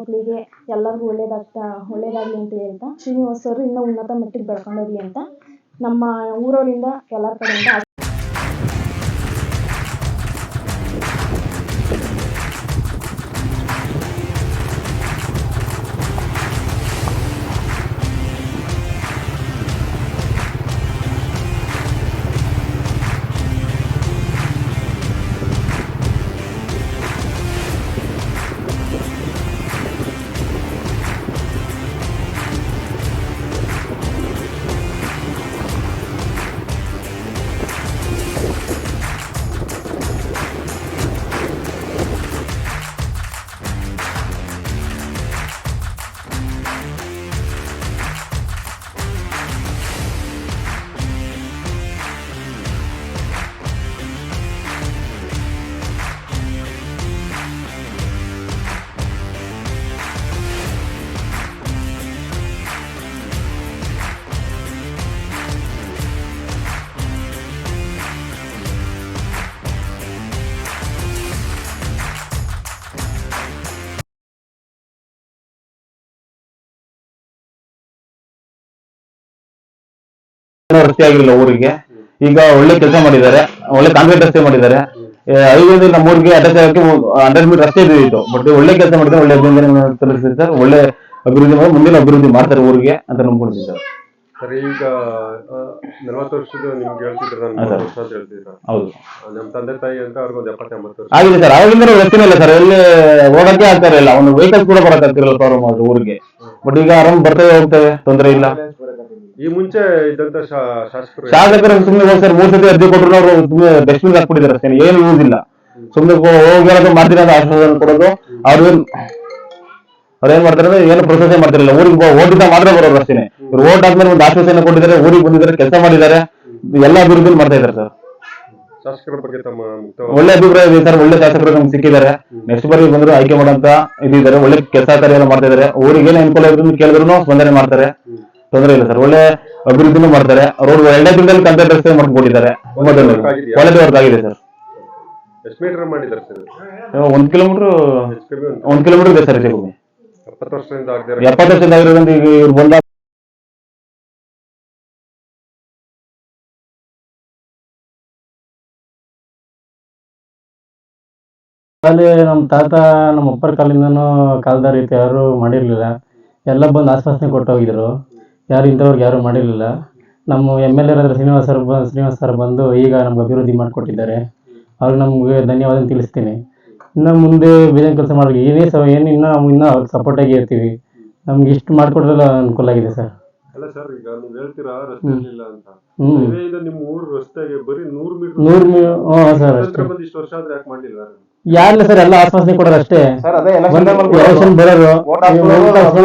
ಹೆಣ್ಮಕ್ಳಿಗೆ ಎಲ್ಲರಿಗೂ ಒಳ್ಳೇದಾಗ್ತಾ ಒಳ್ಳೆಯದಾಗಲಿ ಅಂತ ಹೇಳ್ತಾ ಶ್ರೀನಿವಾಸ್ ಅವರು ಇನ್ನೂ ಉನ್ನತ ಮಟ್ಟಿಗೆ ಹೋಗಲಿ ಅಂತ ನಮ್ಮ ಊರವರಿಂದ ಎಲ್ಲರ ಕಡೆಯಿಂದ ರಸ್ತೆ ಆಗಿರಲಿಲ್ಲ ಊರಿಗೆ. ಈಗ ಒಳ್ಳೆ ಕೆಲಸ ಮಾಡಿದ್ದಾರೆ. ಒಳ್ಳೆ ಕಾಂಕ್ರೀಟ್ ರಸ್ತೆ ಮಾಡಿದ್ದಾರೆ. ಐದು ನಮ್ಮ ಊರಿಗೆ ಅಟ್ಯಾಚ್ ಆಗಕ್ಕೆ ಹಂಡ್ರೆಡ್ ಮೀಟರ್ ರಸ್ತೆ ಇದ್ದು ಬಟ್ ಒಳ್ಳೆ ಕೆಲಸ ಮಾಡಿದ್ರೆ ಒಳ್ಳೆ ಅಭಿವೃದ್ಧಿ ಸರ್. ಒಳ್ಳೆ ಅಭಿವೃದ್ಧಿ ಮಾಡಿ ಮುಂದಿನ ಅಭಿವೃದ್ಧಿ ಮಾಡ್ತಾರೆ ಊರಿಗೆ ಅಂತ ನಂಬ್ಕೊಂಡಿದ್ದೆ ಸರ್. ಸರ್ ಈಗ ನಲವತ್ತು ವರ್ಷದ ನಿಮ್ಗೆ ಹೇಳ್ತಿದ್ರ ನಾನು ಹಾ, ಸರ್. ವರ್ಷ ಅಂತ ಹೇಳ್ತಿದ್ರ ಹೌದು ನಮ್ಮ ತಂದೆ ತಾಯಿ ಅಂತ ಅವ್ರಿಗೆ ಒಂದು ಎಪ್ಪತ್ತ ವರ್ಷ. ಆಗಿದೆ ಸರ್. ಅವಾಗಿಂದ ವ್ಯಕ್ತಿನೇ ಇಲ್ಲ ಸರ್. ಎಲ್ಲಿ ಓಡಕ್ಕೆ ಆಗ್ತಾ ಇರಲಿಲ್ಲ. ಒಂದು ವೆಹಿಕಲ್ ಕೂಡ ಬರಕ್ಕೆ ಆಗ್ತಿರಲ್ಲ ಪ್ರಾಬ್ಲಮ್ ಊರಿಗೆ. ಬಟ್ ಈಗ ಆರಾಮ್ ಬರ್ತೇವೆ ಹೋಗ್ತೇವೆ. ತೊಂದರೆ ಇಲ್ಲ. ಈ ಮುಂಚೆ ಇದ್ದಂತ ಶಾಸಕರು ಶಾಸಕರು ಸುಮ್ಮನೆ ಹೋಗಿ ಸರ್. ಮೂರ್ ಸತಿ ಅರ್ಜಿ ಕೊಟ್ಟರು ಅವರು ಸುಮ್ಮನೆ ಡಸ್ಟ್ಬಿನ್ ಹಾಕ್ಬಿಟ್ಟಿದ್ದಾರೆ ಅಷ್ಟೇ. ಏನು ಯೂಸ್ ಇಲ್ಲ. ಸುಮ್ಮನೆ ಹೋಗಿ ಮಾಡ್ತೀರ ಅಂತ ಆಶೀರ್ವಾದ ಕೊಡೋದು. ಅವ್ರು ಏನ್ ಅವ್ರು ಏನ್ ಮಾಡ್ತಾರೆ ಏನು ಪ್ರೊಸೆಸ್ ಮಾಡ್ತಿರಲ್ಲ. ಊರಿಗೆ ಓಟಿಂದ ಮಾತ್ರ ಬರೋರು ಅಷ್ಟೇ ಇವ್ರು ಓಟ್ ಆದ್ಮೇಲೆ ಒಂದು ಆಶ್ವಾಸನೆ ಕೊಟ್ಟಿದ್ದಾರೆ ಊರಿಗೆ ಬಂದಿದ್ದಾರೆ ಕೆಲಸ ಮಾಡಿದ್ದಾರೆ. ಎಲ್ಲಾ ಅಭಿವೃದ್ಧಿ ಮಾಡ್ತಾ ಇದ್ದಾರೆ ಸರ್. ಶಾಸಕರ ಬಗ್ಗೆ ತಮ್ಮ ಒಳ್ಳೆ ಅಭಿಪ್ರಾಯ ಇದೆ ಸರ್. ಒಳ್ಳೆ ಶಾಸಕರು ನಮ್ಗೆ ಸಿಕ್ಕಿದ್ದಾರೆ. ನೆಕ್ಸ್ಟ್ ಬಾರಿ ಬಂದ್ರು ಆಯ್ಕೆ ಮಾಡಂತ ಇದಿದ್ದಾರೆ ಒಳ್ಳೆ ಕೆಲಸ ಕಾರ್ಯ ಎಲ್ಲ ಮಾಡ್ತಾ ಇದ್ದಾರೆ. ಊರಿಗೆ ಏನ್ ಅನುಕೂಲ ಇದ್ರು ಕೇಳಿದ್ರು ಸ್ಪಂದನೆ ಮಾಡ್ತಾರೆ. ತೊಂದರೆ ಇಲ್ಲ ಸರ್. ಒಳ್ಳೆ ಅಭಿವೃದ್ಧಿನೂ ಮಾಡ್ತಾರೆ. ರೋಡ್ ಎರಡನೇ ದಿನದಲ್ಲಿ ಕಂಪ್ಲೀಟ್ ರಸ್ತೆ ಮಾಡ್ಕೊಂಡಿದ್ದಾರೆ. ಕ್ವಾಲಿಟಿ ವರ್ಕ್ ಆಗಿದೆ ಸರ್. ಎಷ್ಟು ಮೀಟರ್ ಮಾಡಿದ್ದಾರೆ ಸರ್? ಒಂದ್ ಕಿಲೋಮೀಟರ್ ಒಂದು ಕಿಲೋಮೀಟರ್ ಇದೆ ಸರ್ ಹೆಚ್ಚು ಎಪ್ಪತ್ತು ವರ್ಷದಿಂದ ಎಪ್ಪತ್ತು ಆಗಿರೋದ್ರಿಂದ ಈಗ ಇವ್ರು ಬಂದ ನಮ್ಮ ತಾತ ನಮ್ಮ ಅಪ್ಪರ ಕಾಲಿಂದನೂ ಕಾಲದ ರೀತಿ ಯಾರು ಮಾಡಿರ್ಲಿಲ್ಲ. ಎಲ್ಲ ಬಂದು ಆಶ್ವಾಸನೆ ಕೊಟ್ಟು ಹೋಗಿದ್ರು. ಯಾರು ಇಂಥವ್ರಿಗೆ ಯಾರು ಮಾಡಿರಲಿಲ್ಲ. ನಮ್ಮ M L A Srinivasa sir ಬ ಶ್ರೀನಿವಾಸ ಸರ್ ಬಂದು ಈಗ ನಮ್ಗೆ ಅಭಿವೃದ್ಧಿ ಮಾಡಿಕೊಟ್ಟಿದ್ದಾರೆ. ಅವ್ರಿಗೆ ನಮಗೆ ಧನ್ಯವಾದ ತಿಳಿಸ್ತೀನಿ. ಇನ್ನು ಮುಂದೆ ಬೇರೆ ಕೆಲಸ ಮಾಡಿ ಏನೇ ಸ ಏನು ಇನ್ನೂ ನಾವು ಇನ್ನೂ ಅವ್ರಿಗೆ ಸಪೋರ್ಟಾಗಿ ಇರ್ತೀವಿ. ನಮ್ಗೆ ಇಷ್ಟು ಮಾಡಿಕೊಡ್ರಲ್ಲ ಅನುಕೂಲ ಆಗಿದೆ ಸರ್. ಅಲ್ಲ ಸರ್ ಈಗ ನೀವು ಹೇಳ್ತೀರಾ ರಸ್ತೆ ಇಲ್ಲ ಅಂತ. ಹ್ಞೂ ನಿಮ್ಮ ಊರು ರಸ್ತೆಗೆ ಬರೀ ನೂರು ಮೀಟರ್ ನೂರು ಮೀ ಹ್ಞೂ ಸರ್ ಅಷ್ಟೇ. ಬಂದು ಇಷ್ಟು ವರ್ಷ ಆದ್ರೆ ಯಾಕೆ ಮಾಡ್ಲಿಲ್ಲ ಯಾರಿಲ್ಲ ಸರ್ ಎಲ್ಲ ಆಶ್ವಾಸನೆ ಕೊಡೋರು ಅಷ್ಟೇ ಸರ್ ಅದೇ ಎಲೆಕ್ಷನ್ ಬರೋರು ಇದು ಅಷ್ಟೇ,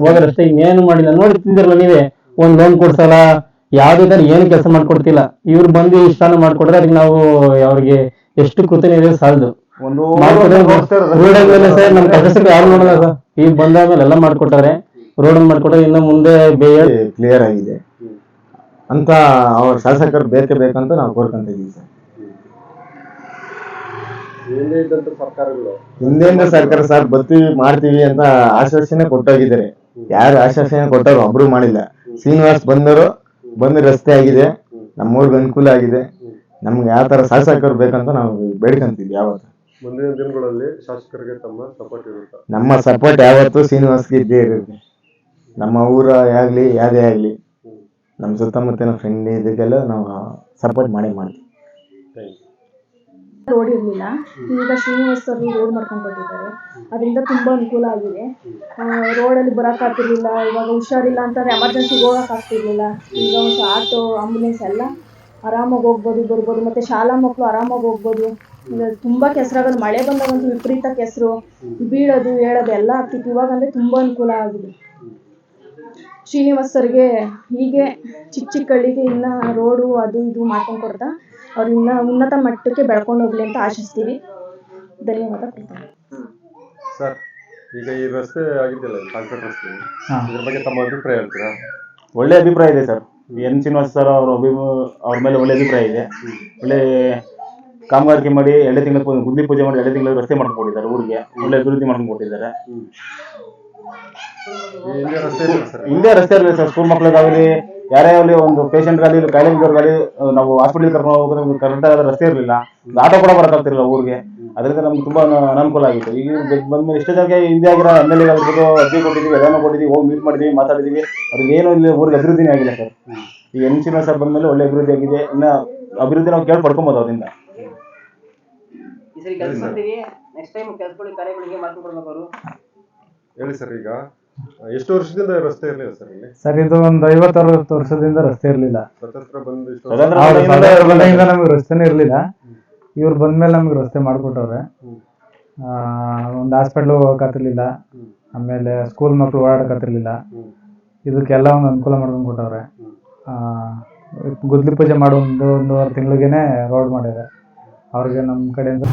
ಹೋಗೋರು ಅಷ್ಟೇ ಇನ್ನೇನು ಮಾಡಿಲ್ಲ. ನೋಡಿ ತಿಂದಿರಲ್ಲ ನೀವೇ ಒಂದ್ ಲೋನ್ ಕೊಡ್ಸಲ್ಲ ಯಾವ್ದೇ ತರ ಏನು ಕೆಲಸ ಮಾಡ್ಕೊಡ್ತಿಲ್ಲ. ಇವ್ರು ಬಂದು ಇಷ್ಟಾನು ಮಾಡ್ಕೊಡ್ರೆ ಅದಕ್ಕೆ ನಾವು ಅವ್ರಿಗೆ ಎಷ್ಟು ಕೃತಜ್ಞತೆ ಸಾಲದು. ಒಂದು ರೋಡ್ ಮೇಲೆ ಸರ್ ನಮ್ ಯಾರು ನೋಡಲ್ಲ ಸರ್. ಈಗ ಬಂದಾದ್ಮೇಲೆ ಎಲ್ಲ ಮಾಡ್ಕೊಟ್ಟಾರೆ. ರೋಡ್ ಮಾಡ್ಕೊಟ್ರೆ ಇನ್ನು ಮುಂದೆ ಬೇಯ ಕ್ಲಿಯರ್ ಆಗಿದೆ. ಅಂತ ಅವ್ರ ಶಾಸಕರು ಬೇಕೇ ಬೇಕಂತ ನಾವು ಕೋರ್ಕೊಂತ ಇದೀವಿ ಸರ್. ಹಿಂದೆ ಇದ್ದಂತ ಸರ್ಕಾರಗಳು. ಹಿಂದೆಂದ ಸರ್ಕಾರ ಸರ್ ಬರ್ತೀವಿ ಮಾಡ್ತೀವಿ ಅಂತ ಆಶ್ವಾಸನೆ ಕೊಟ್ಟೋಗಿದ್ದಾರೆ. ಯಾರು ಆಶ್ವಾಸನೆ ಕೊಟ್ಟರು ಒಬ್ರು ಮಾಡಿಲ್ಲ. ಶ್ರೀನಿವಾಸ್ ಬಂದರು ಬಂದು ರಸ್ತೆ ಆಗಿದೆ. ನಮ್ಮೂರ್ಗೆ ಅನುಕೂಲ ಆಗಿದೆ. ನಮ್ಗೆ ಯಾವ ತರ ಶಾಸಕರು ಬೇಕಂತ ನಾವು ಬೇಡ್ಕೊಂತೀವಿ ಯಾವತ್ತು. ಮುಂದಿನ ದಿನಗಳಲ್ಲಿ ಶಾಸಕರಿಗೆ ತಮ್ಮ ಸಪೋರ್ಟ್ ಇರುತ್ತೆ ನಮ್ಮ ಸಪೋರ್ಟ್ ಯಾವತ್ತು ಶ್ರೀನಿವಾಸ್ಗೆ ಇದ್ದೇ ಇರುತ್ತೆ. ನಮ್ಮ ಊರ ಆಗ್ಲಿ ಯಾವ್ದೇ ಆಗ್ಲಿ ನಮ್ಮ ಸುತ್ತಮುತ್ತಿನ ಫ್ರೆಂಡ್ ಇದಕ್ಕೆಲ್ಲ ನಾವು ಸಪೋರ್ಟ್ ಮಾಡೇ ಮಾಡ್ತೀವಿ. ಥ್ಯಾಂಕ್ ಯು ರೋಡ್ ಇರಲಿಲ್ಲ ಈಗ ಶ್ರೀನಿವಾಸರು ರೋಡ್ ಮಾಡ್ಕೊಂಡು ಕೊಟ್ಟಿದ್ದಾರೆ ಅದರಿಂದ ತುಂಬ ಅನುಕೂಲ ಆಗಿದೆ. ರೋಡಲ್ಲಿ ಬರೋಕ್ಕಾಗ್ತಿರ್ಲಿಲ್ಲ ಇವಾಗ ಹುಷಾರಿಲ್ಲ ಅಂತಂದರೆ ಎಮರ್ಜೆನ್ಸಿಗೆ ಹೋಗೋಕ್ಕಾಗ್ತಿರ್ಲಿಲ್ಲ ಈಗ ಒಂದು ಆಟೋ ಆಂಬುಲೆನ್ಸ್ ಎಲ್ಲ ಆರಾಮಾಗಿ ಹೋಗ್ಬೋದು ಬರ್ಬೋದು. ಮತ್ತು ಶಾಲಾ ಮಕ್ಕಳು ಆರಾಮಾಗಿ ಹೋಗ್ಬೋದು. ತುಂಬ ಕೆಸರಾಗೋದು ಮಳೆ ಬಂದಾಗಂತೂ ವಿಪರೀತ ಕೆಸರು. ಬೀಳೋದು ಹೇಳೋದು ಎಲ್ಲ ಆಗ್ತಿತ್ತು. ಇವಾಗ ಅಂದರೆ ತುಂಬ ಅನುಕೂಲ ಆಗಿದೆ. ಶ್ರೀನಿವಾಸ್ ಸರ್ಗೆ ಹೀಗೆ ಚಿಕ್ಕ ಚಿಕ್ಕ ಹಳ್ಳಿಗೆ ಇನ್ನು ರೋಡು ಅದು ಇದು ಮಾಡ್ಕೊಂಡು ಕೊಡ್ತಾ ಅವ್ರು ಇನ್ನು ಉನ್ನತ ಮಟ್ಟಕ್ಕೆ ಬೆಳ್ಕೊಂಡು ಹೋಗ್ಲಿ ಅಂತ ಆಶಿಸ್ತೀವಿ. ಧನ್ಯವಾದ. ಸರ್ ಈಗ ಈ ರಸ್ತೆ ಆಗಿದ್ದಿಲ್ಲ ಕಾಂಕ್ರೀಟ್ ರಸ್ತೆ. ಇದ್ರ ಬಗ್ಗೆ ತಮ್ಮ ಅಭಿಪ್ರಾಯ ಹೇಳ್ತೀರಾ? ಒಳ್ಳೆ ಅಭಿಪ್ರಾಯ ಇದೆ ಸರ್. ಎನ್ ಶ್ರೀನಿವಾಸ ಸರ್ ಅವ್ರ ಅಭಿ ಅವ್ರ ಮೇಲೆ ಒಳ್ಳೆ ಅಭಿಪ್ರಾಯ ಇದೆ. ಒಳ್ಳೆ ಕಾಮಗಾರಿಕೆ ಮಾಡಿ ಎರಡೇ ತಿಂಗಳ ಗುದ್ದಿ ಪೂಜೆ ಮಾಡಿ ಎರಡೇ ತಿಂಗಳ ರಸ್ತೆ ಮಾಡ್ಕೊಟ್ಟಿದ್ದಾರೆ ಊರಿಗೆ. ಒಳ್ಳೆ ಅಭಿವೃದ್ಧಿ ಮಾಡ್ಕೊಟ್ಟಿದ್ದಾರೆ. ಹಿಂದೆ ರಸ್ತೆ ಹಿಂದೆ ಇರಲಿಲ್ಲ ಸರ್. ಸ್ಕೂಲ್ ಮಕ್ಳಿಗಾಗಲಿ ಯಾರೇ ಆಗಲಿ ಒಂದು ಪೇಷಂಟ್ಗಾಗಲಿ ಕಾಯಿಲೆ ಬಿದ್ದವ್ರಿಗಾಗಲಿ ನಾವು ಹಾಸ್ಪಿಟಲ್ ಕರ್ಕೊಂಡು ಹೋಗೋದು ಕರೆಂಟ್ ಆದ ರಸ್ತೆ ಇರಲಿಲ್ಲ. ಆಟೋ ಕೂಡ ಬರೋಕ್ಕಾಗ್ತಿರಲಿಲ್ಲ ಊರಿಗೆ. ಅದರಿಂದ ನಮ್ಗೆ ತುಂಬಾ ಅನ- ಅನಾನುಕೂಲ ಆಗಿತ್ತು. ಈಗ ಬಂದ್ಮೇಲೆ ಎಷ್ಟೋ ಜನಕ್ಕೆ ಹಿಂದೆ ಆಗಿರೋ ಎಂ ಎಲ್ ಆಗಿರ್ಬೋದು ಅರ್ಜಿ ಕೊಟ್ಟಿದ್ದೀವಿ ಎಲ್ಲಾನು ಕೊಟ್ಟಿದ್ದೀವಿ ಹೋಗಿ ಮೀಟ್ ಮಾಡಿದ್ದೀವಿ ಮಾತಾಡಿದ್ದೀವಿ ಅವ್ರಿಗೆ ಏನು ಇಲ್ಲಿ ಊರಿಗೆ ಅಭಿವೃದ್ಧಿನೇ ಆಗಿಲ್ಲ ಸರ್. ಈಗ ಎನ್ ಶ್ರೀನಿವಾಸ ಸರ್ ಬಂದ್ಮೇಲೆ ಒಳ್ಳೆ ಅಭಿವೃದ್ಧಿ ಆಗಿದೆ. ಇನ್ನ ಅಭಿವೃದ್ಧಿ ನಾವು ಕೇಳಿ ಪಡ್ಕೊಬೋದು ಅದರಿಂದ ಈ ಸರಿ ಕೆಲಸ ಮಾಡ್ತೀವಿ ನೆಕ್ಸ್ಟ್ ಟೈಮ್ ಕೆಲಸಗಳಿಗೆ ಕಾರ್ಯಗಳಿಗೆ ಮಾಡ್ಕೊಡ್ಬೇಕು ಅವರು. ಹೇಳಿ ಸರ್ ಈಗ. ಎಷ್ಟು ವರ್ಷದಿಂದ ರಸ್ತೆ ಇರಲಿಲ್ಲ ಸರ್ ಇಲ್ಲಿ? ಸರ್ ಇದು ಒಂದು ಐವತ್ತು ಅರವತ್ತು ವರ್ಷದಿಂದ ರಸ್ತೆ ಇರಲಿಲ್ಲ. ಸ್ವತಂತ್ರ ಬಂದು ಇಷ್ಟು ಹೌದು, ಬಂದಾಗಿಂದ ನಮಗೆ ರಸ್ತೆನೇ ಇರಲಿಲ್ಲ. ಇವ್ರು ಬಂದ್ಮೇಲೆ ನಮ್ಗೆ ರಸ್ತೆ ಮಾಡ್ಕೊಟ್ಟವ್ರೆ. ಒಂದು ಹಾಸ್ಪಿಟ್ಲ್ ಹೋಗಕ್ಕಾತಿರ್ಲಿಲ್ಲ ಆಮೇಲೆ ಸ್ಕೂಲ್ ಮಕ್ಕಳು ಓಡಾಡಕ್ಕಾತಿರ್ಲಿಲ್ಲ ಇದಕ್ಕೆಲ್ಲ ಒಂದು ಅನುಕೂಲ ಮಾಡ್ಕೊಂಡು ಕೊಟ್ಟವ್ರೆ. ಆ, ಗುದ್ಲಿ ಪೂಜೆ ಮಾಡೋ ಒಂದು ಒಂದೂವರೆ ತಿಂಗಳಿಗೆ ರೋಡ್ ಮಾಡಿದ್ದಾರೆ ಅವ್ರಿಗೆ ನಮ್ಮ ಕಡೆಯಿಂದ